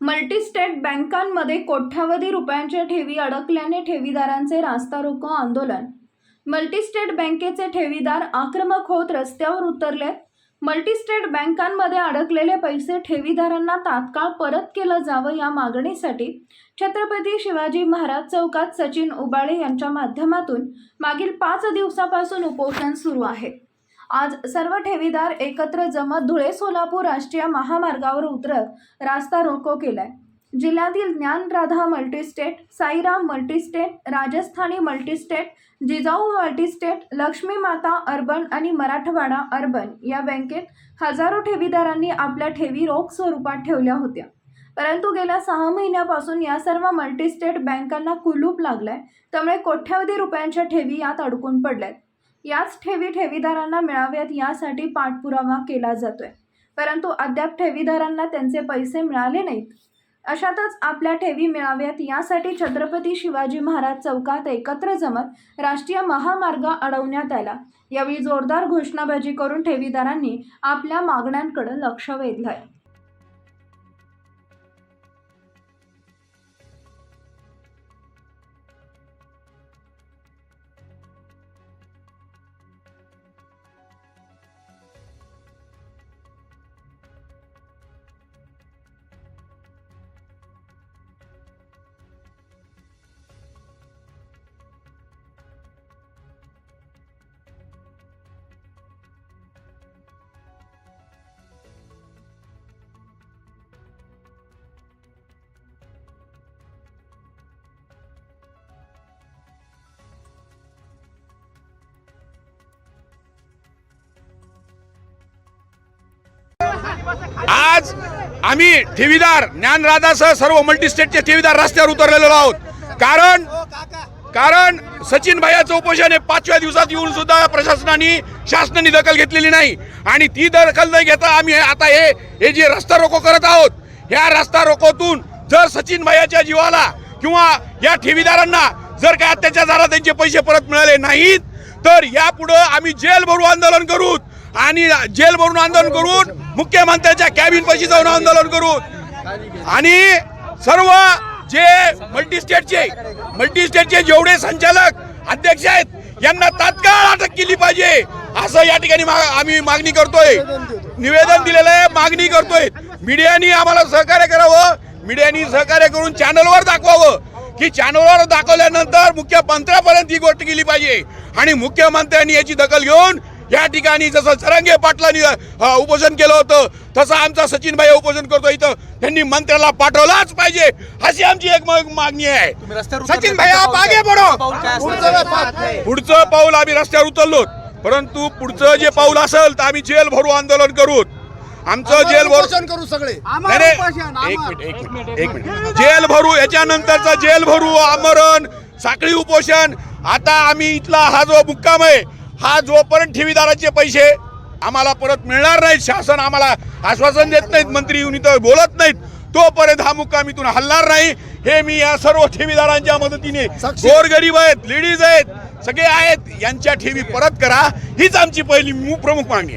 Multi-state बँकांमध्ये कोट्यावधी रुपयांच्या ठेवी अडकल्याने ठेवीदारांचे रास्ता रोको आंदोलन. मल्टीस्टेट बँकेचे ठेवीदार आक्रमक होत रस्त्यावर उतरले. मल्टीस्टेट बँकांमध्ये अडकलेले पैसे ठेवीदारांना तात्काळ परत केलं जावं या मागणीसाठी छत्रपती शिवाजी महाराज चौकात सचिन उबाळे यांच्या माध्यमातून मागील पाच दिवसापासून उपोषण सुरू आहे. आज सर्व ठेवीदार एकत्र जमत धुळे सोलापूर राष्ट्रीय महामार्गावर उतरत रास्ता रोको केलाय. जिल्ह्यातील Dnyanradha multistate Sairam multistate Rajasthani multistate Jijau multistate Lakshmi Mata urban आणि मराठवाडा अर्बन या बँकेत हजारो ठेवीदारांनी आपल्या ठेवी रोख स्वरूपात ठेवल्या होत्या. परंतु गेल्या सहा महिन्यापासून या सर्व मल्टीस्टेट बँकांना कुलूप लागलाय. त्यामुळे कोट्यावधी रुपयांच्या ठेवी यात अडकून पडल्यात. याच ठेवी ठेवीदारांना मिळाव्यात यासाठी पाठपुरावा केला जातोय. परंतु अद्याप ठेवीदारांना त्यांचे पैसे मिळाले नाहीत. अशातच आपल्या ठेवी मिळाव्यात यासाठी छत्रपती शिवाजी महाराज चौकात एकत्र जमत राष्ट्रीय महामार्ग अडवण्यात आला. यावेळी जोरदार घोषणाबाजी करून ठेवीदारांनी आपल्या मागण्यांकडे लक्ष वेधलं आहे आज आम्ही ठेवीदार ज्ञानराधासह सर्व मल्टीस्टेटचे ठेवीदार रस्त्यावर उतरलेलो आहोत. कारण कारण सचिन भाईचं उपोषण हे पाचव्या दिवसात येऊन सुद्धा प्रशासनाने शासनाने दखल घेतलेली नाही. आणि ती दखल न घेता आम्ही हे- आता हे हे जे रस्ता रोको करत आहोत ह्या रस्ता रोकोतून जर सचिन भाईच्या जीवाला किंवा या ठेवीदारांना जर काय अत्याचार झाला त्यांचे पैसे परत मिळाले नाहीत तर यापुढं आम्ही जेल भरू आंदोलन करू. आणि जेल भरून आंदोलन करून मुख्यमंत्र्यांच्या कॅबिन पैसे जाऊन आंदोलन करून. आणि सर्व जे मल्टीस्टेटचे मल्टीस्टेटचे जेवढे संचालक अध्यक्ष आहेत यांना तात्काळ अटक केली पाहिजे. असं या ठिकाणी मा- आम्ही मागणी करतोय. निवेदन दिलेलं आहे मागणी करतोय. मीडियानी आम्हाला सहकार्य करावं. मीडियानी सहकार्य करून चॅनलवर दाखवावं. की चॅनलवर दाखवल्यानंतर मुख्यमंत्र्यापर्यंत ही गोष्ट गेली पाहिजे. आणि मुख्यमंत्र्यांनी याची दखल घेऊन या ठिकाणी जसं चरंगे पाटलांनी उपोषण केलं होतं तसं आमचा सचिन भाई उपोषण करतो इथं. त्यांनी मंत्र्याला पाठवलाच पाहिजे. अशी आमची एक मागणी आहे. सचिन भाई आप आगे बढो पुढचं पाऊल आम्ही रस्त्यावर उचललो परंतु पुढचं जे पाऊल असेल तर आम्ही जेल भरू आंदोलन करू. आमचं जेल भरू उपोषण करू सगळे. एक मिनिट एक मिनिट. जेल भरू याच्यानंतरचा जेल भरू आमरण साखळी उपोषण. आता आम्ही इथला हा जो मुक्काम आहे हा जोपर्यंत ठेवीदाराचे पैसे आम्हाला परत मिळणार नाहीत शासन आम्हाला आश्वासन देत नाहीत मंत्री येऊन इथं बोलत नाहीत तोपर्यंत हा मुक्काम इथून हलणार नाही हे मी या सर्व ठेवीदारांच्या मदतीने. गोरगरीब आहेत लेडीज आहेत सगळे आहेत यांच्या ठेवी परत करा हीच आमची पहिली मु- प्रमुख मागणी आहे